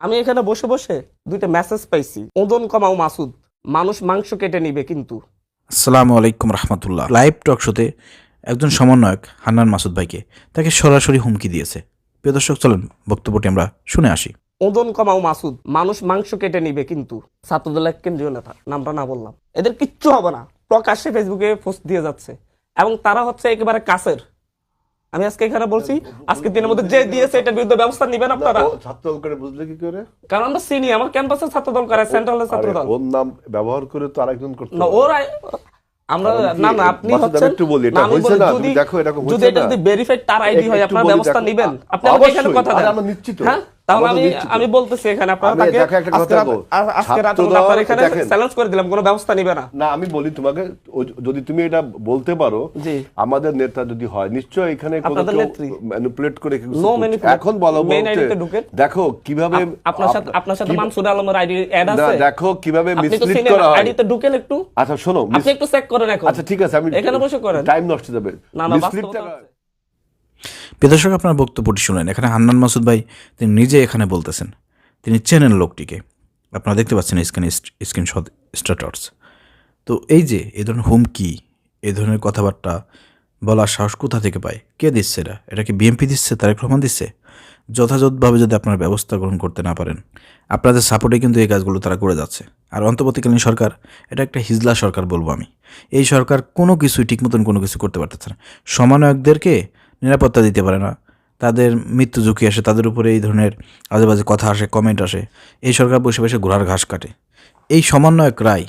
আমি এখানে বসে বসে দুইটা মেসেজ পাইছি। ওজন কমাও মাসুদ মানুষ মাংস কেটে নিবে কিন্তু। আসসালামু আলাইকুম রহমতুল্লাহ। লাইভ টক শোতে একজন সমন্বয়ক হান্নান মাসুদ ভাইকে তাকে সরাসরি হুমকি দিয়েছে। প্রিয় দর্শক চলেন বক্তব্যটি আমরা শুনে আসি। ওজন কমাও মাসুদ মানুষ মাংস কেটে নিবে কিন্তু। ছাত্রদল এক কেন্দ্রীয় নেতা নামটা না বললাম। এদের কিচ্ছু হবে না। প্রকাশ্যে ফেসবুকে পোস্ট দিয়ে যাচ্ছে। এবং তারা হচ্ছে একেবারে কাছের। আমি আজকে এখানে বলছি আজকে দিনের মধ্যে যে দিয়েছে এটার বিরুদ্ধে ব্যবস্থা নেবেন আপনারা। ছাত্র দল করে বুঝলে কি করে? কারণ আমরা চিনি আমার ক্যাম্পাসের ছাত্রদল করে সেন্ট্রালের ছাত্র দল ওর নাম ব্যবহার করে তো আরেকজন করতে না ওর আমরা না না আপনি হচ্ছে হচ্ছেন একটু বলি, এটা না, বলি, না? যদি দেখো, এরকম যদি এটা যদি ভেরিফাইড তার আইডি হয় আপনারা ব্যবস্থা নেবেন। আপনি আমাকে এখানে কথা দেন। আমরা নিশ্চিত। হ্যাঁ? তাহলে আমি আমি বলতেছি এখানে আপনারা তাকে আজকে রাত- বলব। আ- আজকে রাত ছাত্রদল, আপনার এখানে চ্যালেঞ্জ করে দিলাম কোনো ব্যবস্থা নিবে না। না আমি বলি তোমাকে যদি তুমি এটা বলতে পারো। আমাদের নেতা যদি হয় নিশ্চয় এখানে কোনো? ম্যানিপুলেট করে। এখন বলো দেখো কীভাবে আপনার সাথে আপনার সাথে মানসুর আলমের আইডি অ্যাড আছে? দেখো কীভাবে মিসলিড করা হয়। আইডিতে ঢুকেন একটু। আচ্ছা শোনো আপনি একটু চেক করেন এখন। আচ্ছা ঠিক আছে আমি এখানে বসে করেন। টাইম নষ্ট যাবে। না না Mislead বাস্তবতা টা- হচ্ছে। প্রিয় দর্শক, আপনার বক্তব্যটি শুনেন এখানে হান্নান মাসুদ ভাই, তিনি নিজে এখানে বলতেছেন, তিনি চেনেন লোকটিকে। আপনারা দেখতে পাচ্ছেন স্ক্রিন স্ক্রিনশট স্ট্যাটার্স তো এই যে এই ধরনের হুমকি এই ধরনের কথাবার্তা বলার সাহস কোথা থেকে পায়? কে দিচ্ছে এটা? এটা কি বিএমপি দিচ্ছে, তারেক রহমান দিচ্ছে? যথাযথভাবে যদি আপনারা ব্যবস্থা গ্রহণ করতে না পারেন, আপনাদের সাপোর্টে কিন্তু এই কাজগুলো তারা করে যাচ্ছে। আর অন্তর্বর্তীকালীন সরকার, এটা একটা হিজলা সরকার বলব আমি। এই সরকার কোনো কিছুই ঠিক মতন কোনো কিছু করতে পারতেছে না। সমন্বয়কদেরকে নিরাপত্তা দিতে পারে না। তাদের মৃত্যু ঝুঁকি আসে, তাদের উপরে এই ধরনের আজেবাজে কথা আসে কমেন্ট আসে। এই সরকার বসে বসে ঘোড়ার ঘাস কাটে। এই সমন্বয়ক রায়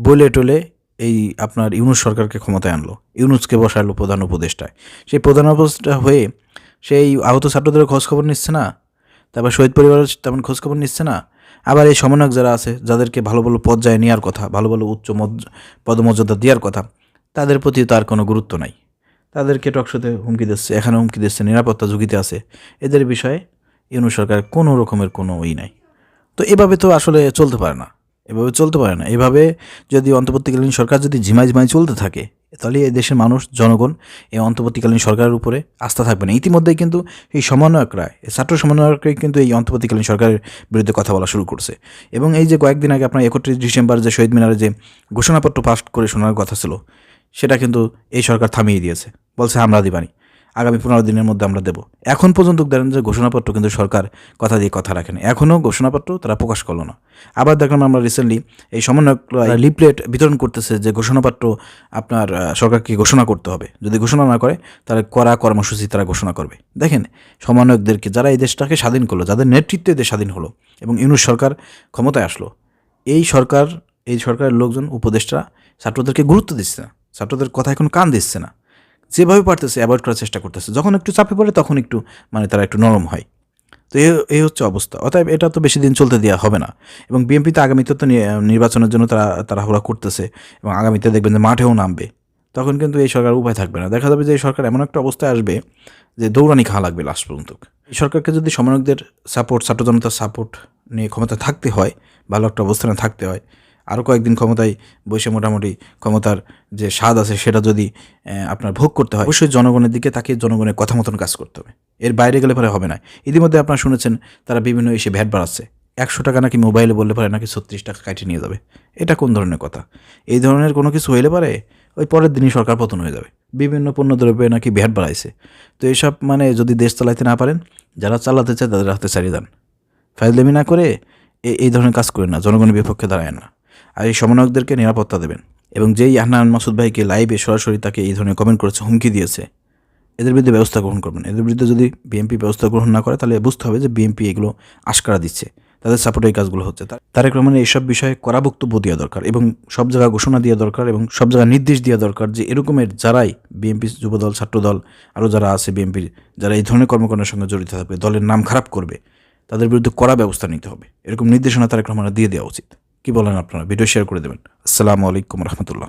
বলে টলে এই আপনার ইউনুস সরকারকে ক্ষমতায় আনলো। ইউনুসকে বসালো প্রধান উপদেষ্টায়। সেই প্রধান উপদেষ্টা হয়ে সেই আহত ছাত্রদের খোঁজখবর নিচ্ছে না, তারপর শহীদ পরিবারের তেমন খোঁজখবর নিচ্ছে না। আবার এই সমন্বয়ক যারা আছে, যাদেরকে ভালো ভালো পর্যায়ে নেওয়ার কথা, ভালো ভালো উচ্চ মর্য- পদমর্যাদা দেওয়ার কথা, তাদের প্রতি তার কোনো গুরুত্ব নাই। তাদেরকে টকশোতে হুমকি দিচ্ছে এখানে হুমকি দিচ্ছে, নিরাপত্তা ঝুঁকিতে আছে। এদের বিষয়ে ইউনু সরকার কোনো রকমের কোনো ই নাই। তো এভাবে তো আসলে চলতে পারে না। এভাবে চলতে পারে না। এভাবে যদি অন্তর্বর্তীকালীন সরকার যদি ঝিমাই ঝিমাই চলতে থাকে তাহলে দেশের মানুষ, জনগণ এই অন্তর্বর্তীকালীন সরকারের উপরে আস্থা থাকবে না। ইতিমধ্যেই কিন্তু এই সমন্বয়করা ছাত্র সমন্বয়করাই কিন্তু এই অন্তর্বর্তীকালীন সরকারের বিরুদ্ধে কথা বলা শুরু করছে। এবং এই যে কয়েকদিন আগে আপনার একত্রিশ ডিসেম্বর যে শহীদ মিনারে যে ঘোষণাপত্র পাস করে শোনার কথা ছিল, সেটা কিন্তু এই সরকার থামিয়ে দিয়েছে। বলছে, আমরা দিবানি। আগামী পনেরো দিনের মধ্যে আমরা দেব। এখন পর্যন্ত দেখেন যে ঘোষণাপত্র কিন্তু সরকার কথা দিয়ে কথা রাখেন। এখনও ঘোষণাপত্র তারা প্রকাশ করল না। আবার দেখলাম আমরা রিসেন্টলি এই সমন্বয়করা লিপলেট বিতরণ করতেছে যে ঘোষণাপত্র আপনার সরকারকে ঘোষণা করতে হবে। যদি ঘোষণা না করে, তাহলে কড়া কর্মসূচি তারা ঘোষণা করবে। দেখেন, সমন্বয়কদেরকে যারা এই দেশটাকে স্বাধীন করল, যাদের নেতৃত্বে দেশ স্বাধীন হলো এবং ইউনুস সরকার ক্ষমতায় আসলো, এই সরকার, এই সরকারের লোকজন, উপদেষ্টা, ছাত্রদেরকে গুরুত্ব দিচ্ছে না। ছাত্রদের কথা এখন কান দিচ্ছে না। যেভাবে পারতেছে অ্যাভয়েড করার চেষ্টা করতেছে। যখন একটু চাপে পড়ে তখন একটু মানে তারা একটু নরম হয়। তো এই হচ্ছে অবস্থা। অতএব এটা তো বেশি দিন চলতে দেওয়া হবে না। এবং বিএনপিতে আগামীতে তো নির্বাচনের জন্য তারা তারা তাড়াহুড়া করতেছে। এবং আগামীতে দেখবেন যে মাঠেও নামবে। তখন কিন্তু এই সরকার উপায় থাকবে না। দেখা যাবে যে এই সরকার এমন একটা অবস্থায় আসবে যে দৌড়ানি খাওয়া লাগবে লাস্ট পর্যন্ত। এই সরকারকে যদি সমন্বয়কদের সাপোর্ট ছাত্র জনতার সাপোর্ট নিয়ে ক্ষমতা থাকতে হয়, ভালো একটা অবস্থানে থাকতে হয় আরও কয়েকদিন ক্ষমতায় বসে মোটামুটি ক্ষমতার যে স্বাদ আছে সেটা যদি আপনার ভোগ করতে হয়, অবশ্যই জনগণের দিকে তাকে জনগণের কথা মতন কাজ করতে হবে। এর বাইরে গেলে পরে হবে না। ইতিমধ্যে আপনারা শুনেছেন তারা বিভিন্ন এসে ভ্যাট বাড়াচ্ছে। একশো টাকা নাকি মোবাইলে বললে পারে নাকি ছত্রিশ টাকা কাটিয়ে নিয়ে যাবে। এটা কোন ধরনের কথা? এই ধরনের কোনো কিছু হইলে পারে ওই পরের দিনই সরকার পতন হয়ে যাবে। বিভিন্ন পণ্য দ্রব্যে নাকি ভ্যাট বাড়াইছে। তো এইসব মানে যদি দেশ চালাইতে না পারেন, যারা চালাতে চায় তাদের হাতে ছাড়িয়ে দেন। ফাইজলেমি না করে এই ধরনের কাজ করে না। জনগণের বিপক্ষে দাঁড়ায় না। আর এই সমন্বয়কদেরকে নিরাপত্তা দেবেন। এবং যেই আহনান মাসুদ ভাইকে লাইভে সরাসরি তাকে এই ধরনের কমেন্ট করেছে, হুমকি দিয়েছে, এদের বিরুদ্ধে ব্যবস্থা গ্রহণ করবেন এদের বিরুদ্ধে যদি বিএনপি ব্যবস্থা গ্রহণ না করে, তাহলে বুঝতে হবে যে বিএনপি এগুলো আশকারা দিচ্ছে, তাদের সাপোর্টে এই কাজগুলো হচ্ছে। তারেক রহমানের এইসব বিষয়ে কড়া বক্তব্য দেওয়া দরকার এবং সব জায়গায় ঘোষণা দেওয়া দরকার এবং সব জায়গায় নির্দেশ দেওয়া দরকার যে এরকমের যারাই বিএনপি যুবদল, ছাত্রদল, আরও যারা আছে বিএনপির যারা এই ধরনের কর্মকাণ্ডের সঙ্গে জড়িত থাকবে, দলের নাম খারাপ করবে, তাদের বিরুদ্ধে কড়া ব্যবস্থা নিতে হবে। এরকম নির্দেশনা তারেক রহমানের দিয়ে দেওয়া উচিত। কি বলেন আপনারা? ভিডিও শেয়ার করে দেবেন। আসসালামু আলাইকুম রহমতুল্লাহ।